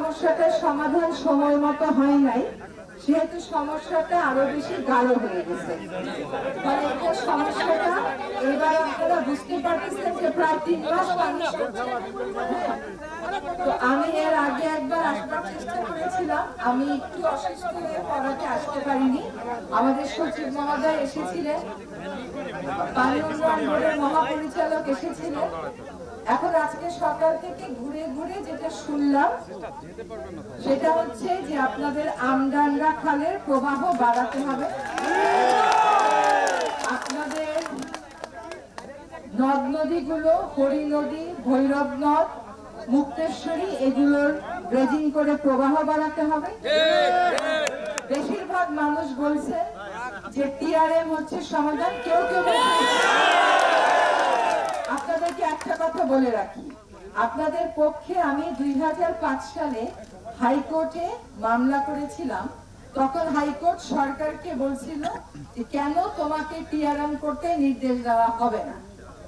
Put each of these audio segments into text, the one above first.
সমস্যাটার সমাধান সময় মতো হয় নাই। সেহেতু সমস্যাটা আরও বেশি গাঢ় হয়ে গেছে। মানে এটা সমস্যাটা এবার আপনারা বুঝতে পারতেছেন যে প্রায় তিন মাস সরছে। তো আমি এর আগে একবার আসবার চেষ্টা করেছিলাম। আমি একটু অসুস্থ হয়ে পড়াতে আসতে পারিনি। আমাদের সচিব মহোদয় এসেছিলেন। পানি উন্নয়ন বোর্ডের মহাপরিচালক এসেছিলেন। এখন আজকে সকাল থেকে ঘুরে ঘুরে যেটা শুনলাম, সেটা হচ্ছে যে আপনাদের আমডাঙ্গা খালের প্রবাহ বাড়াতে হবে। আপনাদের নদ নদীগুলো, হরি নদী, ভৈরব নদ, মুক্তেশ্বরী, এগুলোর ব্রেজিং করে প্রবাহ বাড়াতে হবে। বেশিরভাগ মানুষ বলছে যে টিআরএম হচ্ছে সমাধান, কেউ কেউ বলে রাখি, আপনাদের পক্ষে আমি দুই সালে হাইকোর্টে মামলা করেছিলাম। তখন হাইকোর্ট সরকারকে বলছিল কেন তোমাকে টিআরএম করতে নির্দেশ দেওয়া হবে না?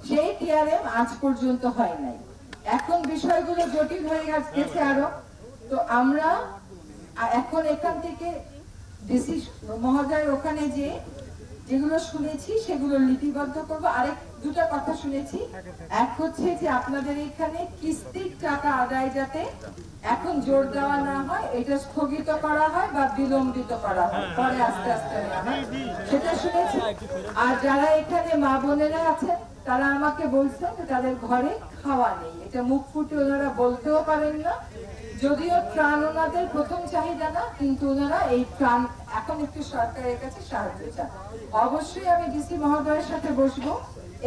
সেই টিআরএম আজ পর্যন্ত হয় নাই। এখন বিষয়গুলো জটিল হয়ে গেছে আরও। তো আমরা এখন এখান থেকে ডিসি মহোদয়, ওখানে যে যেগুলো শুনেছি, সেগুলো লিপিবদ্ধ করব। আরেক দুটো কথা শুনেছি। এক হচ্ছে যে আপনাদের এখানে কিস্তির টাকা আদায় যাতে এখন জোর দেওয়া না হয়, এটা স্থগিত করা হয় বা বিলম্বিত করা হয়। পরে আস্তে আস্তে সেটা শুনেছি। আর যারা এখানে মা বোনেরা আছেন, তারা আমাকে বলছেন যে তাদের ঘরে খাওয়া নেই। এটা মুখ ফুটে ওনারা বলতেও পারেন না যদিও ত্রাণ ওনাদের প্রথম চাহিদা না কিন্তু ওনারা এই ত্রাণ এখন একটু সরকারের কাছে সাহায্য চান। অবশ্যই আমি ডিসি মহোদয়ের সাথে বসবো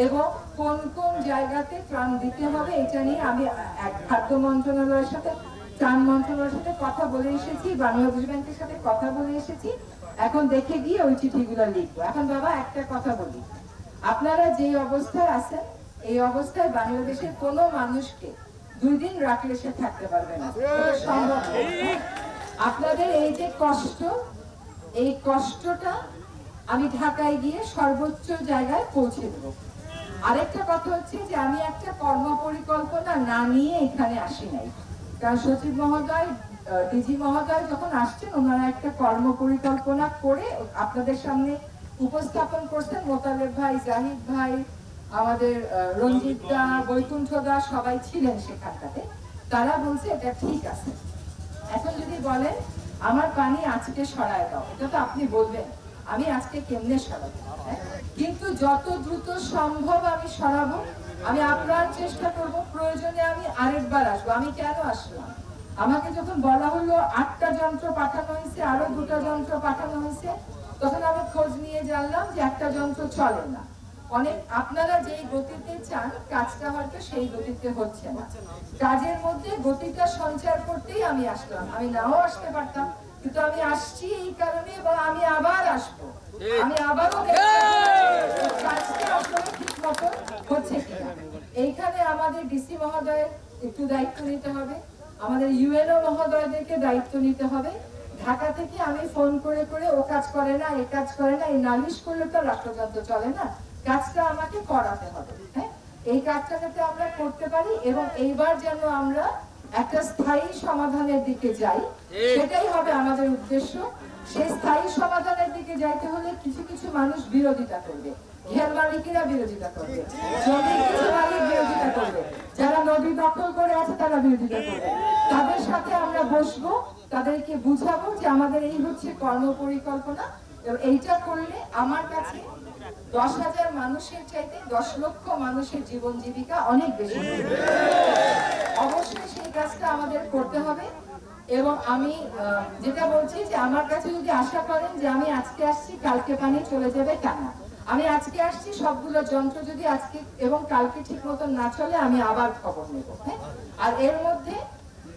এবং কোন কোন জায়গাতে ত্রাণ দিতে হবে এটা নিয়ে আমি খাদ্য মন্ত্রণালয়ের সাথে ত্রাণ মন্ত্রণালয়ের সাথে কথা বলে এসেছি, বাংলাদেশ ব্যাংকের সাথে কথা বলে এসেছি। এখন দেখে গিয়ে ওই চিঠিগুলো লিখব। এখন বাবা, একটা কথা বলি। আপনারা যে অবস্থায় আছেন, এই অবস্থায় বাংলাদেশের কোনো মানুষকে দুই দিন রাখলে সে থাকতে পারবে না। আপনাদের এই যে কষ্ট, এই কষ্টটা আমি ঢাকায় গিয়ে সর্বোচ্চ জায়গায় পৌঁছে দেবো। আরেকটা কথা হচ্ছে যে আমি একটা কর্ম পরিকল্পনা না নিয়ে এখানে আসি নাই। কারণ সচিব মহোদয় ডিজি মহোদয় যখন আসছেন, ওনারা একটা কর্ম পরিকল্পনা করে আপনাদের সামনে উপস্থাপন করছেন মোতালেব ভাই, জাহিদ ভাই আমাদের রঞ্জিত দা বৈকুণ্ঠ দা সবাই ছিলেন সেখানটাতে। তারা বলছে, এটা ঠিক আছে। এখন যদি বলেন, আমার পানি আজকে সরায় দাও। এটা তো আপনি বলবেন, আমি আজকে কেমনে সরাবো? হ্যাঁ? কিন্তু যত দ্রুত সম্ভব আমি সরাবো, আমি আপনার চেষ্টা করব, প্রয়োজনে আমি আরেকবার আসব। আমি কেন আসলাম? আমাকে যখন বলা হলো, আটটা যন্ত্র পাঠানো হয়েছে, আরও দুটা যন্ত্র পাঠানো হয়েছে, তখন আমি খোঁজ নিয়ে জানলাম যে একটা যন্ত্র চলে না। অনেক আপনারা যেই গতিতে চান, কাজটা হয়তো সেই গতিতে হচ্ছে না। কাজের মধ্যে গতিটা সঞ্চার করতেই আমি আসলাম। আমি নাও আসতে পারতাম, কিন্তু আমি আসছি এই কারণে এবং আমি আবার আসব। আমি আবারও এইখানে আমাদের ডিসি মহোদয়ের একটু দায়িত্ব নিতে হবে। আমাদের ইউএনও মহোদয়দেরকে দায়িত্ব নিতে হবে। ঢাকা থেকে আমি ফোন করে করে ও কাজ করে না, এ কাজ করে না, এই নালিশ করলে তো রাষ্ট্রযন্ত্র চলে না। কাজটা আমাকে করাতে হবে হ্যাঁ? এই কাজটা যাতে আমরা করতে পারি এবং এইবার যেন আমরা একটা স্থায়ী সমাধানের দিকে যাই সেটাই হবে আমাদের উদ্দেশ্য। সেই স্থায়ী সমাধানের দিকে যাইতে হলে কিছু কিছু মানুষ বিরোধিতা করবে। ঘের মালিকেরা বিরোধিতা করবে। জমির কিছু মালিক বিরোধিতা করবে যারা নদী দখল করে আছে তারা বিরোধিতা করবে। তাদের সাথে আমরা বসবো তাদেরকে বুঝাবো যে আমাদের এই হচ্ছে কর্ম পরিকল্পনা এবং এইটা করলে আমার কাছে দশ হাজার মানুষের চাইতে দশ লক্ষ মানুষের জীবন জীবিকা অনেক বেশি। অবশ্যই সেই কাজটা আমাদের করতে হবে এবং আমি যেটা বলছি যে আমার কাছে যদি আশা করেন যে আমি আজকে আসছি, কালকে পানি চলে যাবে, তা না। আমি আজকে আসছি, সবগুলো যন্ত্র যদি আজকে এবং কালকে ঠিক মতন না চলে, আমি আবার খবর নেব হ্যাঁ? আর এর মধ্যে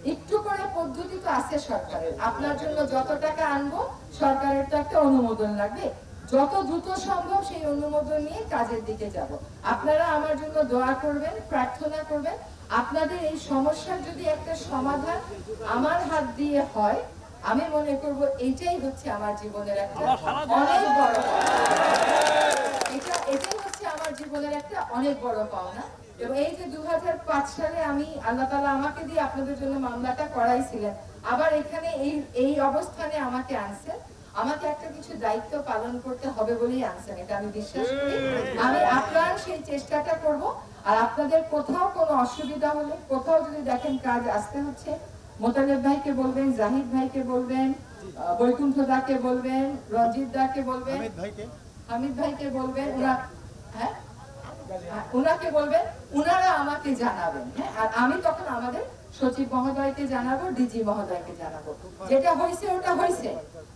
একটু করে পদ্ধতি তো আছে সরকারের। আপনার জন্য যত টাকা আনব, সরকারের তো একটা অনুমোদন লাগবে। যত দ্রুত সম্ভব সেই অনুমোদন নিয়ে কাজের দিকে যাব। আপনারা আমার জন্য দোয়া করবেন প্রার্থনা করবেন। আপনাদের এই সমস্যার যদি একটা সমাধান আমার হাত দিয়ে হয় আমি মনে করব এইটাই হচ্ছে আমার জীবনের একটা অনেক বড় এটা এটাই হচ্ছে আমার জীবনের একটা অনেক বড় পাওনা। এবং এই যে দু হাজার পাঁচ সালে আমি আল্লাহ তালা আমাকে দিয়ে আপনাদের জন্য মামলাটা করাইছিলেন আবার এখানে এই এই অবস্থানে আমাকে আনছেন। আমাকে একটা কিছু দায়িত্ব পালন করতে হবে বলেই আনছেন এটা আমি বিশ্বাস করি। আমি আপনার সেই চেষ্টাটা করব আর আপনাদের কোথাও কোনো অসুবিধা হলে কোথাও যদি দেখেন কাজ আসতে হচ্ছে মোতালেব ভাইকে বলবেন জাহিদ ভাইকে বলবেন বৈকুণ্ঠ দাকে বলবেন রঞ্জিত দাকে বলবেন হামিদ ভাইকে? হামিদ ভাইকে বলবেন ওরা হ্যাঁ? উনাকে বলবেন, উনারা আমাকে জানাবেন হ্যাঁ? আর আমি তখন আমাদের সচিব মহোদয়কে জানাব, ডিজি মহোদয়কে জানাব। যেটা হয়েছে ওটা হয়েছে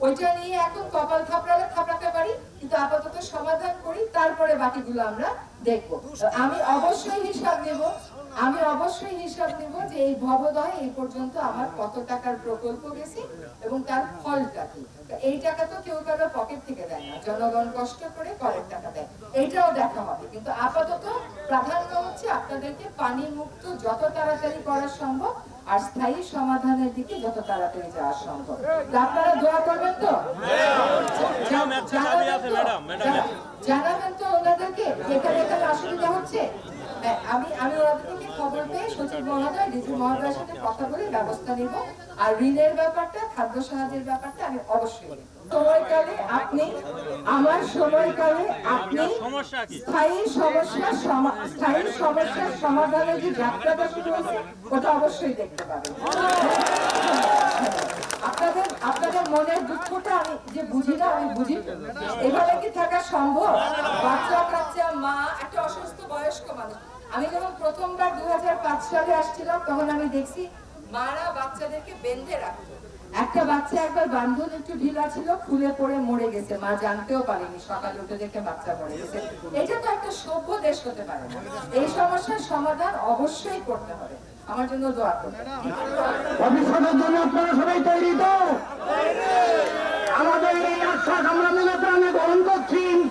ওইটা নিয়ে এখন কপাল থাপড়ালে থাপড়াতে পারি, কিন্তু আপাতত সমাধান করি, তারপরে বাকিগুলো আমরা দেখব। আমি অবশ্যই হিসাব নেব, আমি অবশ্যই হিসাব নেব যে এই ভবদয় এই পর্যন্ত আমার কত টাকার প্রকল্প গেছে এবং তার ফলটা কি। এই টাকা তো কেউ কারও পকেট থেকে দেয় না। জনগণ কষ্ট করে করের টাকা দেয় এইটাও দেখা হবে কিন্তু আপাতত প্রাধান্য হচ্ছে আপনাদেরকে পানি মুক্ত যত তাড়াতাড়ি করা সম্ভব আর স্থায়ী সমাধানের দিকে যত তাড়াতাড়ি যাওয়া সম্ভব। আপনারা দোয়া করবেন তো? জানাবেন তো ওনাদেরকে যেখানে এখানে অসুবিধা হচ্ছে? আমি আমি ওনাদের থেকে খবর পেয়ে সচিব মহোদয় ডিসি মহোদয়ের সাথে কথা বলে ব্যবস্থা নিব। আর ঋণের ব্যাপারটা খাদ্য সাহায্যের ব্যাপারটা আমি অবশ্যই। সময়কালে আপনি আমার সময়কালে আপনি স্থায়ী সমস্যা স্থায়ী সমস্যার সমাধানের যে যাত্রাটা শুরু হয়েছে ওটা অবশ্যই দেখতে পাবেন। আপনাদের আপনাদের মনের দুঃখটা আমি যে বুঝি না আমি বুঝি। এভাবে কি থাকা সম্ভব? বাচ্চা কাচ্চা মা একটা অসুস্থ বয়স্ক মানুষ। আমি যখন প্রথমবার দু সালে আসছিলাম, তখন আমি দেখছি মারা বাচ্চাদেরকে বেঁধে রাখত। একটা বাচ্চা একবার বান্ধন একটু ঢিলা ছিল, ফুলে পড়ে মরে গেছে। মা জানতেও পারেনি, সকাল উঠে দেখে বাচ্চা পড়ে গেছে। এটা তো একটা সভ্য দেশ হতে পারে। এই সমস্যার সমাধান অবশ্যই করতে হবে। আমার জন্য দোয়া করবেন। ভবিষ্যতের জন্য আপনারা সবাই তৈরি তো? আমাদের এই আশ্বাস আমরা মনে প্রাণে গ্রহণ করছি।